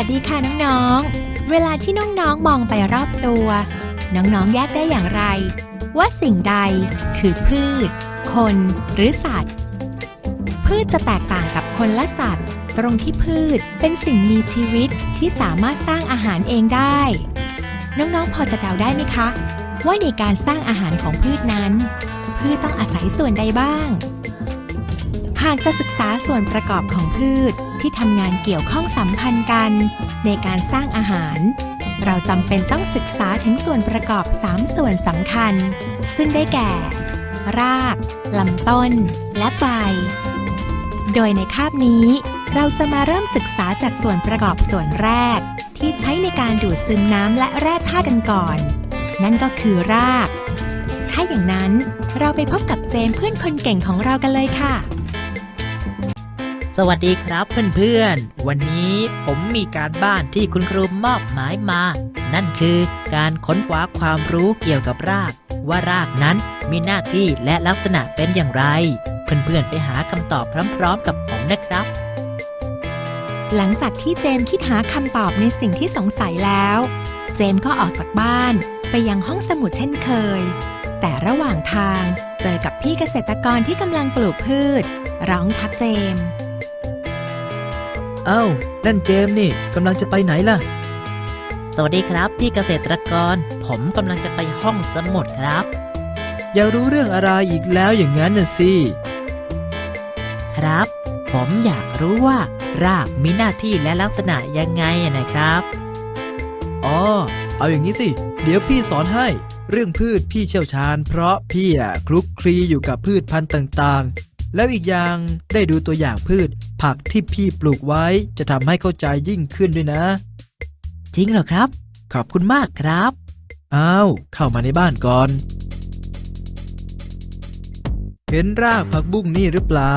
วัสดีค่ะน้องๆ เวลาที่น้องๆมองไปรอบตัว น้องๆแยกได้อย่างไร ว่าสิ่งใดคือพืช คนหรือสัตว์ พืชจะแตกต่างกับคนและสัตว์ ตรงที่พืชเป็นสิ่งมีชีวิตที่สามารถสร้างอาหารเองได้ น้องๆพอจะเดาได้ไหมคะ ว่าในการสร้างอาหารของพืชนั้น พืชต้องอาศัยส่วนใดบ้าง หากจะศึกษาส่วนประกอบของพืชที่ทำงานเกี่ยวข้องสัมพันธ์กัน ในการสร้างอาหาร เราจำเป็นต้องศึกษาถึงส่วนประกอบ 3 ส่วนสำคัญ ซึ่งได้แก่ รากลำต้น และใบ โดยในคาบนี้ เราจะมาเริ่มศึกษาจากส่วนประกอบส่วนแรก ที่ใช้ในการดูดซึมน้ำและแร่ธาตุกันก่อน นั่นก็คือราก ถ้าอย่างนั้นเราไปพบกับเจมเพื่อนคนเก่งของเรากันเลยค่ะ สวัสดีครับเพื่อนๆ วันนี้ผมมีการบ้านที่คุณครูมอบหมายมา นั่นคือการค้นคว้าความรู้เกี่ยวกับราก ว่ารากนั้นมีหน้าที่และลักษณะเป็นอย่างไร เพื่อนๆ ไปหาคำตอบพร้อมๆ กับผมนะครับ หลังจากที่เจมคิดหาคำตอบในสิ่งที่สงสัยแล้ว เจมก็ออกจากบ้านไปยังห้องสมุดเช่นเคย แต่ระหว่างทางเจอกับพี่เกษตรกรที่กำลังปลูกพืช ร้องทักเจม เอ้า นั่นเจมส์นี่กำลังจะไปไหนล่ะ สวัสดีครับพี่เกษตรกร ผมกำลังจะไปห้องสมุดครับ อยากรู้เรื่องอะไรอีกแล้วอย่างนั้นน่ะสิ ครับ ผมอยากรู้ว่ารากมีหน้าที่และลักษณะยังไงอะนะครับ อ๋อ เอาอย่างนี้สิ เดี๋ยวพี่สอนให้ เรื่องพืชพี่เชี่ยวชาญ เพราะพี่อะคลุกคลีอยู่กับพืชพันธุ์ต่างๆ แล้วอีกอย่างได้ดูตัวอย่างพืช ผักที่พี่ปลูกไว้จะทำให้เข้าใจยิ่งขึ้นด้วยนะ จริงเหรอครับ ขอบคุณมากครับ อ้าว เข้ามาในบ้านก่อน เห็นรากผักบุ้งนี่หรือเปล่า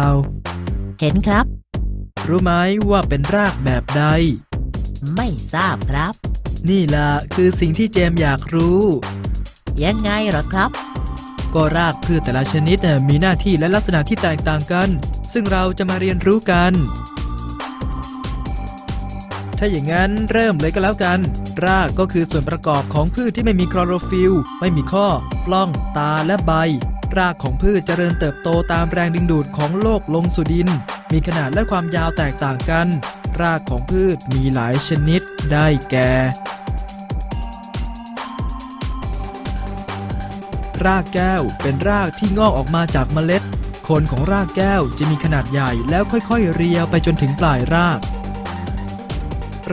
เห็นครับ รู้ไหมว่าเป็นรากแบบใด ไม่ทราบครับ นี่ล่ะคือสิ่งที่เจมส์อยากรู้ ยังไงเหรอครับ ก็รากพืชแต่ละชนิดมีหน้าที่และลักษณะที่แตกต่างกัน ซึ่งเราจะมาเรียนรู้กัน ถ้าอย่างนั้นเริ่มเลยก็แล้วกัน รากก็คือส่วนประกอบของพืชที่ไม่มีคลอโรฟิลล์ไม่มีข้อ ปล้อง ตาและใบ รากของพืชเจริญเติบโตตามแรงดึงดูดของโลกลงสู่ดิน มีขนาดและความยาวแตกต่างกัน รากของพืชมีหลายชนิดได้แก่ รากแก้ว เป็นรากที่งอกออกมาจากเมล็ดโคนของรากแก้วจะมีขนาดใหญ่แล้วค่อยๆ เรียวไปจนถึงปลายราก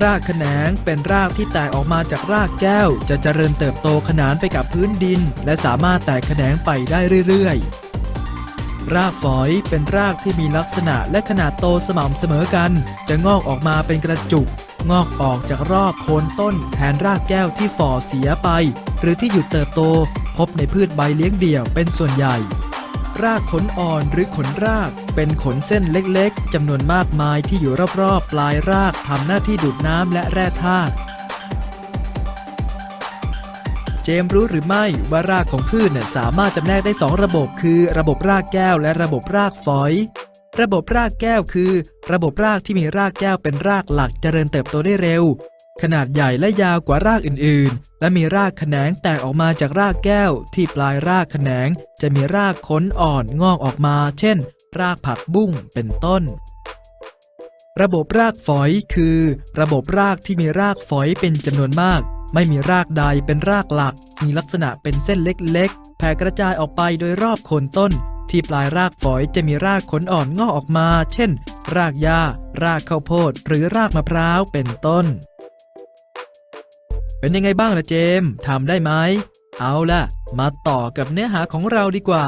รากแขนงเป็นรากที่แตกออกมาจากรากแก้ว จะเจริญเติบโตขนานไปกับพื้นดิน และสามารถแตกแขนงไปได้เรื่อยๆ รากฝอยเป็นรากที่มีลักษณะและขนาดโตสม่ำเสมอกัน จะงอกออกมาเป็นกระจุก งอกออกจากรอบโคนต้นแทนรากแก้วที่ฝ่อเสียไป หรือที่หยุดเติบโต พบในพืชใบเลี้ยงเดี่ยวเป็นส่วนใหญ่ รากขนอ่อนหรือขนรากเป็นขนเส้นเล็กๆจำนวนมากมายที่อยู่รอบๆ ปลายรากทำหน้าที่ดูดน้ำและแร่ธาตุเจมรู้หรือไม่ว่ารากของพืชเนี่ยสามารถจำแนกได้ 2 ระบบ คือ ระบบรากแก้วและระบบรากฝอย ระบบรากแก้วคือ ระบบรากที่มีรากแก้วเป็นรากหลักเจริญเติบโตได้เร็ว ขนาดใหญ่และยาวกว่ารากอื่นๆ และมีรากแขนงแตกออกมาจากรากแก้ว ที่ปลายรากแขนง จะมีรากค้นอ่อนงอกออกมา เช่น รากผักบุ้งเป็นต้น ระบบรากฝอยคือ ระบบรากที่มีรากฝอยเป็นจำนวนมาก ไม่มีรากใดเป็นรากหลัก มีลักษณะเป็นเส้นเล็กๆ แผ่กระจายออกไปโดยรอบโคนต้น ที่ปลายรากฝอยจะมีรากขนอ่อนงอกออกมา เช่น รากหญ้า รากข้าวโพด หรือรากมะพร้าวเป็นต้น เป็นยังไงบ้างล่ะเจมส์ทำได้ไหม เอาล่ะ มาต่อกับเนื้อหาของเราดีกว่า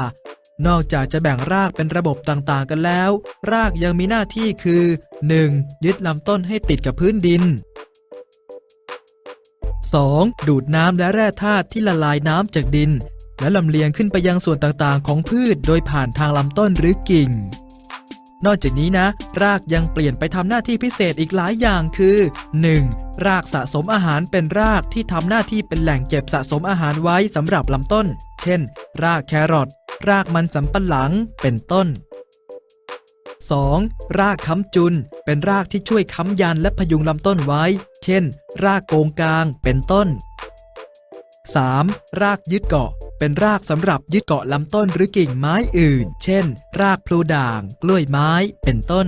นอกจากจะแบ่งรากเป็นระบบต่างๆกันแล้ว รากยังมีหน้าที่คือ 1. ยึดลำต้นให้ติดกับพื้นดิน 2. ดูดน้ำและแร่ธาตุที่ละลายน้ำจากดิน และลำเลียงขึ้นไปยังส่วนต่างๆ ของพืช โดยผ่านทางลำต้นหรือกิ่ง นอกจากนี้นะ รากยังเปลี่ยนไปทำหน้าที่พิเศษอีกหลายอย่างคือ 1. รากสะสมอาหารเป็นรากที่ทำหน้าที่เป็นแหล่งเก็บสะสมอาหารไว้สำหรับลำต้น เช่น รากแครอทรากมันสำปะหลังเป็นต้น 2. รากค้ำจุน เป็นรากที่ช่วยค้ำยันและพยุงลำต้นไว้ เช่น รากโกงกลางเป็นต้น 3. รากยึดเกาะ เป็นรากสำหรับยึดเกาะลำต้นหรือกิ่งไม้อื่น เช่น รากพลูด่าง กล้วยไม้ เป็นต้น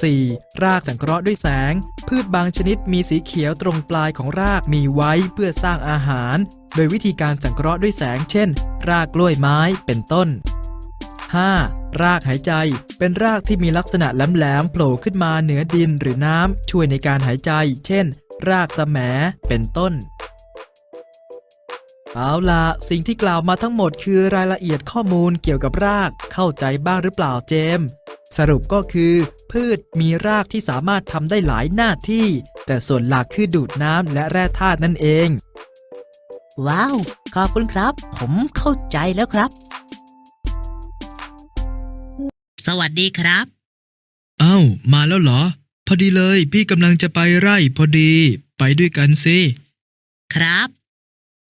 4. รากสังเคราะห์ด้วยแสง พืชบางชนิดมีสีเขียวตรงปลายของรากมีไว้เพื่อสร้างอาหาร โดยวิธีการสังเคราะห์ด้วยแสง เช่น รากกล้วยไม้ เป็นต้น 5. รากหายใจ เป็นรากที่มีลักษณะแหลมๆโผล่ขึ้นมาเหนือดินหรือน้ำช่วยในการหายใจ เช่น รากแสมเป็นต้น เอาล่ะสิ่งที่กล่าวมาทั้งหมดคือรายละเอียดข้อมูลเกี่ยวกับรากเข้าใจบ้างหรือเปล่าเจมส์สรุปก็คือ พืชมีรากที่สามารถทำได้หลายหน้าที่ แต่ส่วนหลักคือดูดน้ำและแร่ธาตุนั่นเอง ว้าว ขอบคุณครับ ผมเข้าใจแล้วครับ สวัสดีครับ เอ้า มาแล้วเหรอ พอดีเลย พี่กำลังจะไปไร่พอดี ไปด้วยกันสิ ครับ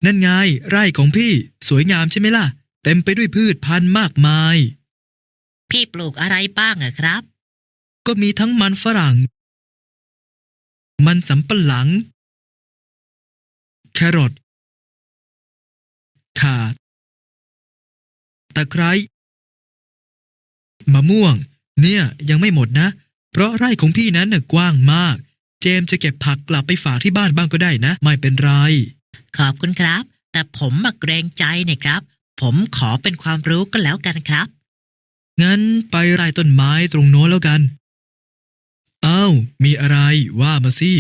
นั่นไง ไร่ของพี่ สวยงามใช่ไหมล่ะ เต็มไปด้วยพืชพันธุ์มากมาย พี่ปลูกอะไรบ้างอะครับ ก็มีทั้งมันฝรั่ง มันสำปะหลัง แครอทข่าตะไคร้มะม่วง เนี่ยยังไม่หมดนะ เพราะไร่ของพี่นั้นน่ะกว้างมาก เจมส์จะเก็บผักกลับไปฝากที่บ้านบ้างก็ได้นะ ไม่เป็นไร ขอบคุณครับ แต่ผมมาเกรงใจเนี่ยครับ ผมขอเป็นความรู้ก็แล้วกันครับ งั้นไปไร่ต้นไม้ตรงโน้นแล้วกัน อ้าว มีอะไรว่ามาสิ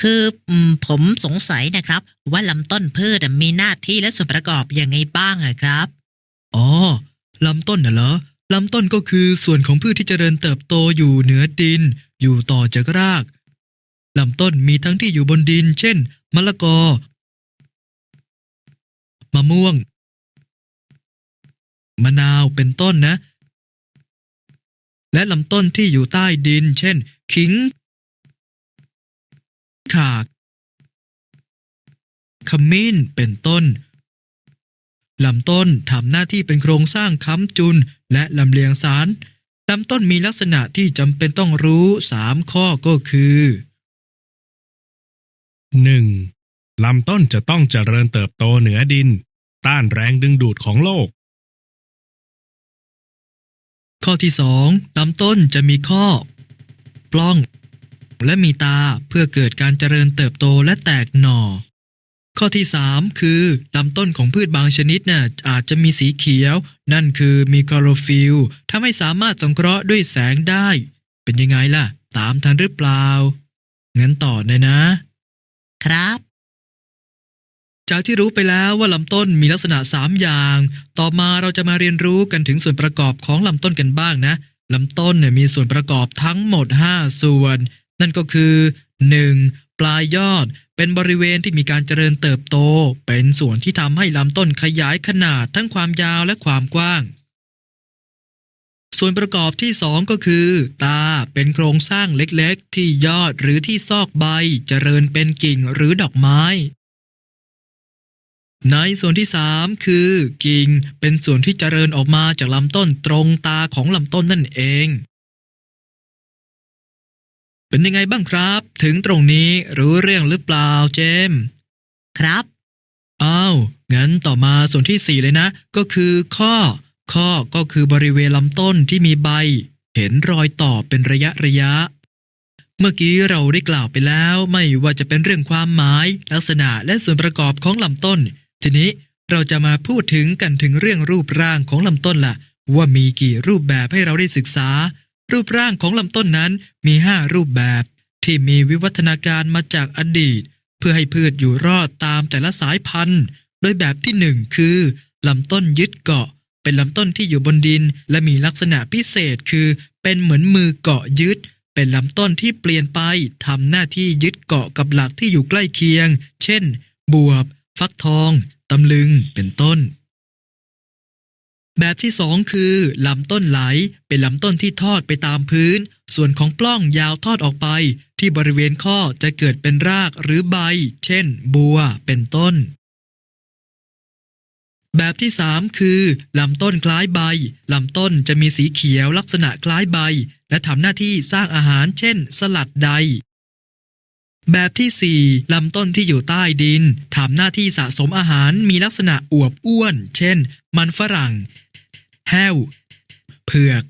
คืออืมผมสงสัยนะครับ ว่าลำต้นพืชอะมีหน้าที่และส่วนประกอบยังไงบ้างอะครับ อ๋อ ลำต้นน่ะเหรอ ลำต้นก็คือส่วนของพืชที่เจริญเติบโตอยู่เหนือดิน อยู่ต่อจากราก ลำต้นมีทั้งที่อยู่บนดิน เช่น มะละกอ มะม่วง มะนาวเป็นต้นนะ และลำต้นที่อยู่ใต้ดิน เช่น ขิง ข่าขมิ้นเป็นต้นลำต้นทำหน้าที่เป็นโครงสร้างค้ำจุนและลำเลียงสารลำต้นมีลักษณะที่จำเป็นต้องรู้สามข้อก็คือ 1. ลำต้นจะต้องเจริญเติบโตเหนือดิน ต้านแรงดึงดูดของโลก ข้อที่สองลำต้นจะมีข้อ ปล้อง และมีตาเพื่อเกิดการเจริญเติบโตและแตกหน่อ ข้อที่สามคือลำต้นของพืชบางชนิดน่ะอาจจะมีสีเขียว นั่นคือมีคลอโรฟิลทำให้สามารถสังเคราะห์ด้วยแสงได้ เป็นยังไงล่ะ ตามทันหรือเปล่า งั้นต่อเลยนะ ครับ จากที่รู้ไปแล้วว่าลำต้นมีลักษณะ 3 อย่าง ต่อมาเราจะมาเรียนรู้กันถึงส่วนประกอบของลำต้นกันบ้างนะลำต้นเนี่ยมีส่วนประกอบทั้งหมด 5 ส่วน นั่นก็คือ 1. ปลายยอด เป็นบริเวณที่มีการเจริญเติบโต เป็นส่วนที่ทำให้ลำต้นขยายขนาดทั้งความยาวและความกว้าง ส่วนประกอบที่ 2 ก็คือ ตาเป็นโครงสร้างเล็กๆ ที่ยอดหรือที่ซอกใบ เจริญเป็นกิ่งหรือดอกไม้ ในส่วนที่ 3 คือกิ่งเป็นส่วนที่เจริญออกมาจากลำต้นตรงตาของลำต้นนั่นเอง เป็นยังไงบ้างครับ ถึงตรงนี้รู้เรื่องหรือเปล่าเจมส์ครับอ้าวงั้นต่อมาส่วนที่ 4 เลยนะ ก็คือข้อ ข้อก็คือบริเวณลำต้นที่มีใบ เห็นรอยต่อเป็นระยะระยะ เมื่อกี้เราได้กล่าวไปแล้วไม่ว่าจะเป็นเรื่องความหมาย ลักษณะและส่วนประกอบของลำต้น ทีนี้เราจะมาพูดถึงกันถึงเรื่องรูปร่างของลำต้นล่ะ ว่ามีกี่รูปแบบให้เราได้ศึกษา รูปร่างของลำต้นนั้นมี 5 รูปแบบ ที่มีวิวัฒนาการมาจากอดีต เพื่อให้พืชอยู่รอดตามแต่ละสายพันธุ์ โดยแบบที่หนึ่งคือลำต้นยึดเกาะ เป็นลำต้นที่อยู่บนดิน และมีลักษณะพิเศษคือ เป็นเหมือนมือเกาะยึด เป็นลำต้นที่เปลี่ยนไปทำหน้าที่ยึดเกาะกับหลักที่อยู่ใกล้เคียง เช่น บวบ ฟักทอง ตำลึง เป็นต้น แบบที่สองคือลำต้นไหลเป็นลำต้นที่ทอดไปตามพื้น ส่วนของปล้องยาวทอดออกไป ที่บริเวณข้อจะเกิดเป็นรากหรือใบ เช่น บัว เป็นต้น แบบที่3คือลำต้นคล้ายใบลำต้นจะมีสีเขียวลักษณะคล้ายใบ และทำหน้าที่สร้างอาหารเช่น สลัดใด แบบที่ 4 ลำต้นที่อยู่ใต้ดินทำหน้าที่สะสมอาหารมีลักษณะอวบอ้วน เช่น มันฝรั่ง แห้ว เผือก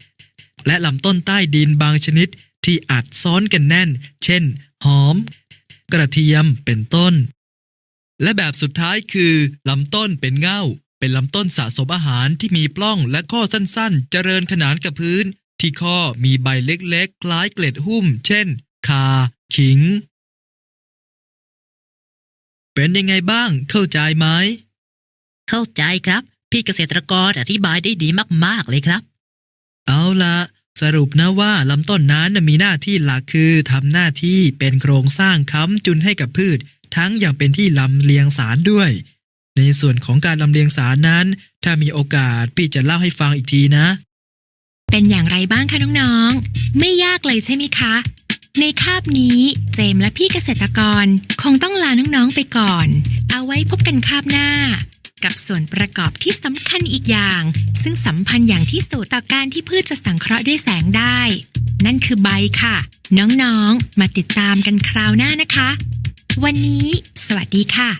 และลำต้นใต้ดินบางชนิดที่อัดซ้อนกันแน่น เช่น หอม กระเทียมเป็นต้น และแบบสุดท้ายคือลำต้นเป็นเง่า เป็นลำต้นสะสมอาหารที่มีปล้องและข้อสั้นๆ เจริญขนานกับพื้น ที่ข้อมีใบเล็กๆ คล้ายเกล็ดหุ้ม เช่น คา ขิง เป็นยังไงบ้าง เข้าใจไหม เข้าใจครับ พี่เกษตรกรอธิบายได้ดีมาก ๆ เลยครับ เอาละสรุปนะว่าลำต้นนั้นน่ะมีหน้าที่หลักคือทำหน้าที่เป็นโครงสร้างค้ำจุนให้กับพืช ทั้งอย่างเป็นที่ลำเลียงสารด้วย ในส่วนของการลำเลียงสารนั้น ถ้ามีโอกาสพี่จะเล่าให้ฟังอีกทีนะ เป็นอย่างไรบ้างคะน้องๆ ไม่ยากเลยใช่ไหมคะ ในคาบนี้เจมและพี่เกษตรกรคงต้องลาน้องๆไปก่อน เอาไว้พบกันคาบหน้า กับส่วนประกอบที่สำคัญอีกอย่าง ซึ่งสัมพันธ์อย่างที่สุดต่อการที่พืชจะสังเคราะห์ด้วยแสงได้ นั่นคือใบค่ะ น้องๆ มาติดตามกันคราวหน้านะคะ วันนี้ สวัสดีค่ะ